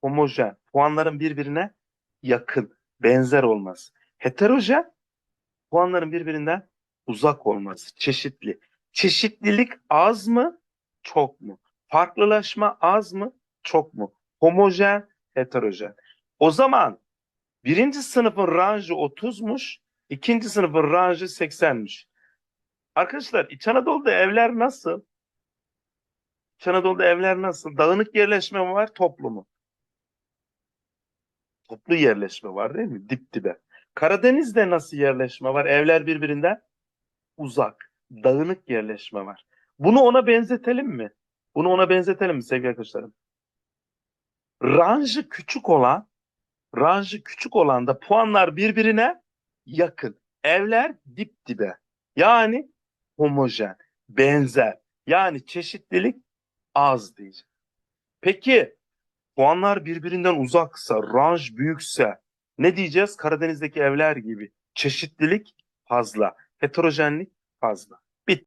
homojen. Puanların birbirine yakın, benzer olması. Heterojen puanların birbirinden uzak olması, çeşitli. Çeşitlilik az mı, çok mu? Farklılaşma az mı, çok mu? Homojen, heterojen. O zaman birinci sınıfın ranjı 30'muş, ikinci sınıfın ranjı 80'miş. Arkadaşlar İç Anadolu'da evler nasıl? İç Anadolu'da evler nasıl? Dağınık yerleşme var, toplu mu? Toplu yerleşme var değil mi? Dip dibe. Karadeniz'de nasıl yerleşme var? Evler birbirinden uzak, dağınık yerleşme var. Bunu ona benzetelim mi? Bunu ona benzetelim mi sevgili arkadaşlarım? Ranjı küçük olan, ranjı küçük olan da puanlar birbirine yakın. Evler dip dibe. Yani homojen, benzer. Yani çeşitlilik az diyeceğim. Peki puanlar birbirinden uzaksa, ranj büyükse ne diyeceğiz? Karadeniz'deki evler gibi çeşitlilik fazla, heterojenlik fazla.